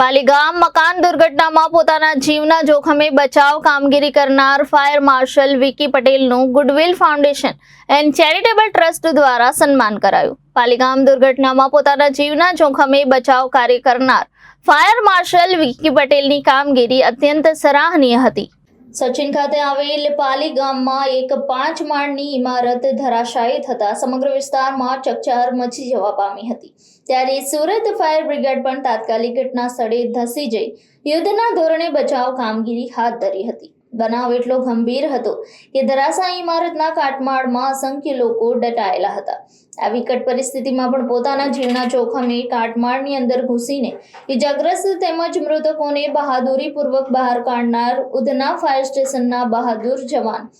પાલીગામ મકાન દુર્ઘટનામાં પોતાના જીવના જોખમે બચાવ કામગીરી કરનાર ફાયર માર્શલ વિકી પટેલનું goodwill foundation and charitable trust દ્વારા સન્માન કરાયું. પાલીગામ દુર્ઘટનામાં પોતાના જીવના જોખમે બચાવ કાર્ય કરનાર ફાયર માર્શલ વિકી પટેલની કામગીરી અત્યંત સરાહનીય હતી. સચિન ખાતે આવેલ પાલી ગામમાં એક પાંચ માળની ઇમારત ધરાશાયી થતા સમગ્ર વિસ્તારમાં ચકચાર મચી જવા પામી હતી. ત્યારે સુરત ફાયર બ્રિગેડ પણ તાત્કાલિક ઘટના સ્થળે ધસી જઈ યુદ્ધના ધોરણે બચાવ કામગીરી હાથ ધરી હતી. બનાવ એટલો ગંભીર હતો કે ધરાશાયી ઇમારતના કાટમાળમાં અસંખ્ય લોકો દટાયેલા હતા. આ વિકટ પરિસ્થિતિમાં પણ પોતાના જીવના જોખમે કાટમાળની અંદર ઘૂસીને ઇજાગ્રસ્ત તેમજ મૃતકોને બહાદુરીપૂર્વક બહાર કાઢનાર ઉધના ફાયર સ્ટેશનના બહાદુર જવાન.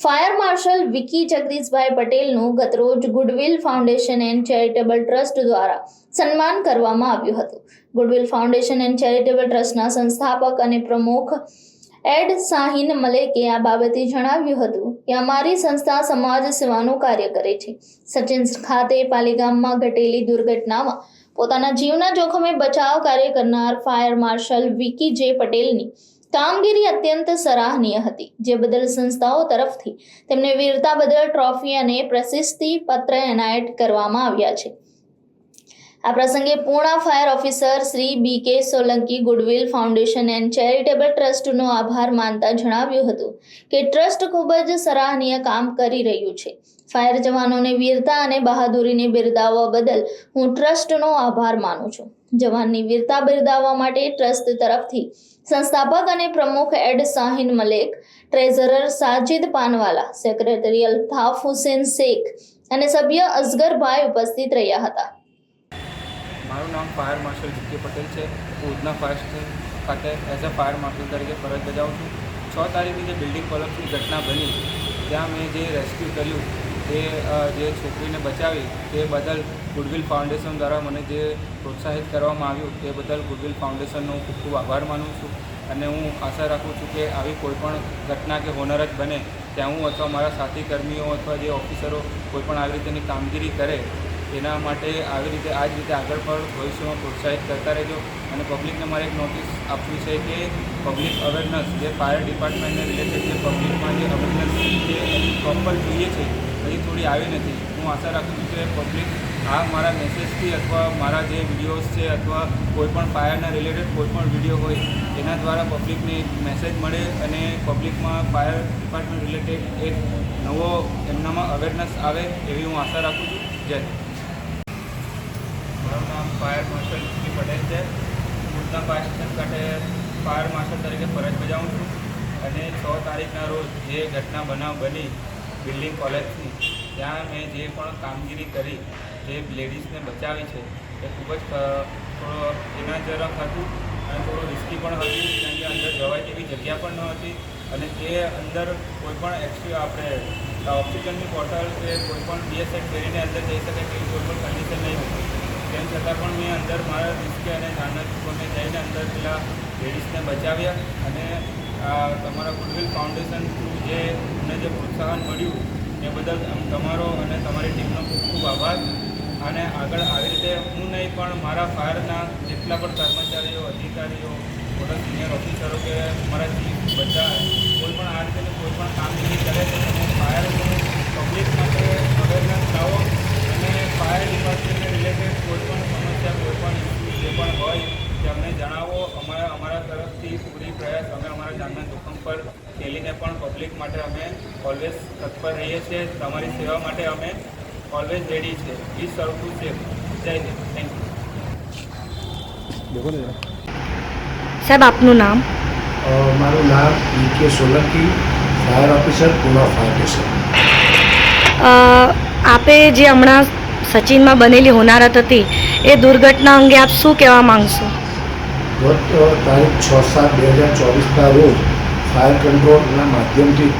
ફાયર માર્શલ વિકી જગદીશભાઈ પટેલનું ગતરોજ goodwill foundation and charitable trust દ્વારા સન્માન કરવામાં આવ્યું હતું. ગુડવિલ ફાઉન્ડેશન એન્ડ ચેરિટેબલ ટ્રસ્ટના સંસ્થાપક અને પ્રમુખ એડ શાહીન મલેકે આ બાબતે જણાવ્યું હતું કે અમારી સંસ્થા સમાજ સેવાનું કાર્ય કરે છે. સચિન ખાતે પાલીગામમાં ઘટેલી દુર્ઘટનામાં પોતાના જીવના જોખમે બચાવ કાર્ય કરનાર ફાયર માર્શલ વિકી જે પટેલની કામગીરી અત્યંત સરાહનીય હતી, જે બદલ સંસ્થાઓ તરફથી તેમને વીરતા બદલ ટ્રોફી અને પ્રશસ્તિ પત્ર એનાયત કરવામાં આવ્યા છે. આ પ્રસંગે Purna fire officer Shri B K Solanki goodwill foundation and charitable ટ્રસ્ટનો આભાર માનતા જણાવ્યું હતું કે ટ્રસ્ટ ખૂબ જ સરાહનીય કામ કરી રહ્યું છે. ફાયર જવાનોને વીરતા અને બહાદુરીને બિરદાવવા બદલ હું ટ્રસ્ટનો આભાર માનું છું. જવાનની વીરતા બિરદાવવા માટે ટ્રસ્ટ તરફથી સંસ્થાપક અને પ્રમુખ એડ શાહીન મલેક, ટ્રેઝરર સાજિદ પાનવાલા સેક્રેટરી અલ્તાફ હુસેન શેખ અને સભ્ય અઝગરભાઈ ઉપસ્થિત રહ્યા હતા. નામ ફાયર માર્શલ વિકે પટેલ છે. હું ઉધના સ્ટેશન ખાતે એઝ અ ફાયર માર્શલ તરીકે ફરજ બજાવું છું. છ તારીખની જે બિલ્ડિંગ કોલેપ્સની ઘટના બની, ત્યાં મેં જે રેસ્ક્યુ કર્યું તે જે છોકરીને બચાવી, તે બદલ ગુડવિલ ફાઉન્ડેશન દ્વારા મને જે પ્રોત્સાહિત કરવામાં આવ્યું તે બદલ ગુડવિલ ફાઉન્ડેશનનો ખૂબ ખૂબ આભાર માનું છું. અને હું આશા રાખું છું કે આવી કોઈ પણ ઘટના કે હોનર જ બને, ત્યાં હું અથવા મારા સાથી કર્મીઓ અથવા જે ઓફિસરો કોઈપણ આવી રીતેની કામગીરી કરે એના માટે આવી રીતે, આ જ રીતે આગળ પણ ભવિષ્યમાં પ્રોત્સાહિત કરતા રહેજો. અને પબ્લિકને મારે એક નોટિસ આપવી છે કે પબ્લિક અવેરનેસ જે ફાયર ડિપાર્ટમેન્ટને રિલેટેડ જે પબ્લિકમાં જે અવેરનેસ જે પ્રોપર જોઈએ છે, હજી થોડી આવી નથી. હું આશા રાખું છું કે પબ્લિક આ મારા મેસેજથી અથવા મારા જે વિડીયોઝ છે અથવા કોઈપણ ફાયરના રિલેટેડ કોઈપણ વીડિયો હોય, એના દ્વારા પબ્લિકને એક મેસેજ મળે અને પબ્લિકમાં ફાયર ડિપાર્ટમેન્ટ રિલેટેડ એક નવો એમનામાં અવેરનેસ આવે, એવી હું આશા રાખું છું. જય. મારું ફાયર માર્શલ વિકી પટેલ છે. મુદ્દા ફાયર સ્ટેશન ખાતે ફાયર માર્શલ તરીકે ફરજ બજાવું છું અને છ તારીખના રોજ જે ઘટના બનાવ બની બિલ્ડિંગ કોલેજની, ત્યાં મેં જે પણ કામગીરી કરી, જે લેડીઝને બચાવી છે, એ ખૂબ જ થોડો એનાજનક હતું અને થોડું રિસ્કી પણ હતું કારણ કે અંદર જવાય તેવી જગ્યા પણ ન હતી અને તે અંદર કોઈ પણ આપણે ઓક્સિજનની બોટલ કે કોઈ પણ બીએસએફ કરીને અંદર જઈ શકે તેવી કોઈ પણ કન્ડિશન નહીં હતી. તેમ છતાં પણ મેં અંદર મારા રિસ્કે અને નાના જઈને અંદર પેલા લેડીઝને બચાવ્યા અને તમારા ગુડવિલ ફાઉન્ડેશન થ્રુ જે અમને જે પ્રોત્સાહન મળ્યું, એ બદલ તમારો અને તમારી ટીમનો ખૂબ ખૂબ આભાર. અને આગળ આવી રીતે હું નહીં, પણ મારા ફાયરના જેટલા પણ કર્મચારીઓ, અધિકારીઓ મોટા સિનિયર ઓફિસરો કે મારા ચીફ બધા, કોઈ પણ આ રીતે કોઈ પણ કામગીરી કરે તો ફાયર પબ્લિક માટે અવેરનેસ લાવો અને ફાયર ડિપાર્ટમેન્ટને રિલેટેડ કોઈ પણ સમસ્યા કોઈ પણ ઇસ્યુ જે પણ હોય તે અમને જણાવો અમારા અમારા તરફથી પૂરી પ્રયાસ અમે અમારા જાનના જોખમ પર ખેલીને પણ પબ્લિક માટે અમે ઓલવેઝ તત્પર રહીએ છીએ. તમારી સેવા માટે અમે ઓલવેઝ રેડી છે. Please serve to Jai Hind. Thank you સાહેબ આપનું નામ? મારું નામ E Solanki fire officer Puna fire station. આપે જે હમણાં સચિનમાં બનેલી હોનારત હતી એ દુર્ઘટના અંગે આપ શું કહેવા માંગશો? ગત તારીખ છ સાત બે હજાર ચોવીસના રોજ ફાયર કંટ્રોલના માધ્યમથી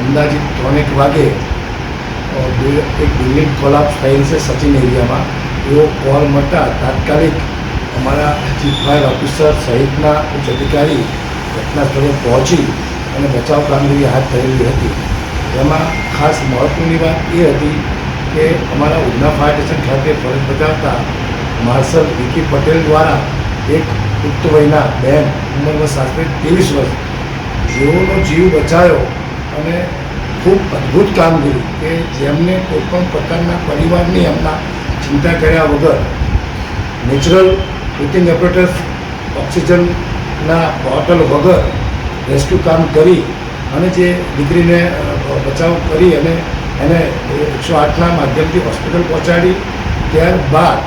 અંદાજિત ત્રણેક વાગે એક બિલ્ડિંગ કોલાપ્સ થયેલ છે સચિન એરિયામાં. એવો કોલ મળતા તાત્કાલિક અમારા ચીફ ફાયર ઓફિસર સહિતના ઉચ્ચ અધિકારી ઘટના સ્થળે પહોંચી અને બચાવ કામગીરી હાથ ધરેલી હતી. એમાં ખાસ મહત્ત્વની વાત એ હતી કે અમારા ઉધના ફાયર સ્ટેશન ખાતે ફરજ બજાવતા માર્શલ વિકી પટેલ દ્વારા એક પુખ્ત વયના બેન ઉંમરમાં સાસરે ત્રેવીસ વર્ષ જેઓનો જીવ બચાવ્યો અને ખૂબ અદ્ભુત કામગીરી કે જેમને કોઈપણ પ્રકારના પરિવારની એમના ચિંતા કર્યા વગર નેચરલ બ્રિથિંગ એપરેટર્સ ઓક્સિજનના બોટલ વગર રેસ્ક્યુ કામ કરી અને જે દીકરીને બચાવ કરી અને એને એકસો આઠના માધ્યમથી હોસ્પિટલ પહોંચાડી. ત્યારબાદ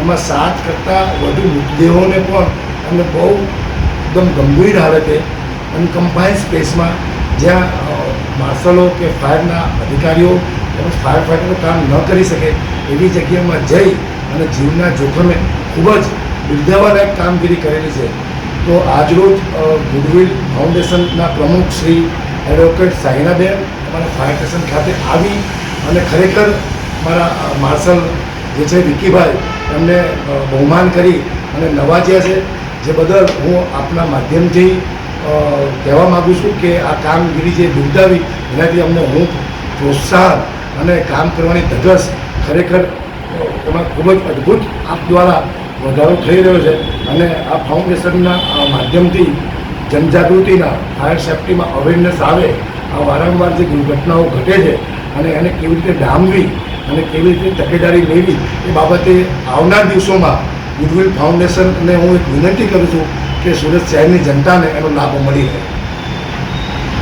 એમાં સાત કરતાં વધુ મૃતદેહોને પણ એમને બહુ એકદમ ગંભીર હાલતે અનકમ્પાઇન્ડ સ્પેસમાં જ્યાં માર્શલો કે ફાયરના અધિકારીઓ તેમજ ફાયર ફાઇટરનું કામ ન કરી શકે એવી જગ્યામાં જઈ અને જીવના જોખમે ખૂબ જ બિરદાવાલાયક કામગીરી કરેલી છે. તો આજરોજ ગુડવિલ ફાઉન્ડેશનના પ્રમુખ શ્રી એડવોકેટ સાહિનાબેન અમારા ફાયર સ્ટેશન ખાતે આવી અને ખરેખર મારા માર્શલ જે છે વિકીભાઈ એમને બહુમાન કરી અને નવાજ્યા છે. જે બદલ હું આપના માધ્યમથી કહેવા માગું છું કે આ કામગીરી જે બિરદાવી, એનાથી અમને હું પ્રોત્સાહન અને કામ કરવાની ધગસ ખરેખર એમાં ખૂબ જ અદ્ભુત આપ દ્વારા વધારો થઈ રહ્યો છે અને આ ફાઉન્ડેશનના માધ્યમથી જનજાગૃતિના, ફાયર સેફ્ટીમાં અવેરનેસ આવે, આ વારંવાર જે દુર્ઘટનાઓ ઘટે છે અને એને કેવી રીતે ડામવી અને કેવી રીતે તકેદારી લેવી, એ બાબતે આવનાર દિવસોમાં ગુડવિલ ફાઉન્ડેશનને હું એક વિનંતી કરું છું કે સુરત શહેરની જનતાને એનો લાભ મળી રહે.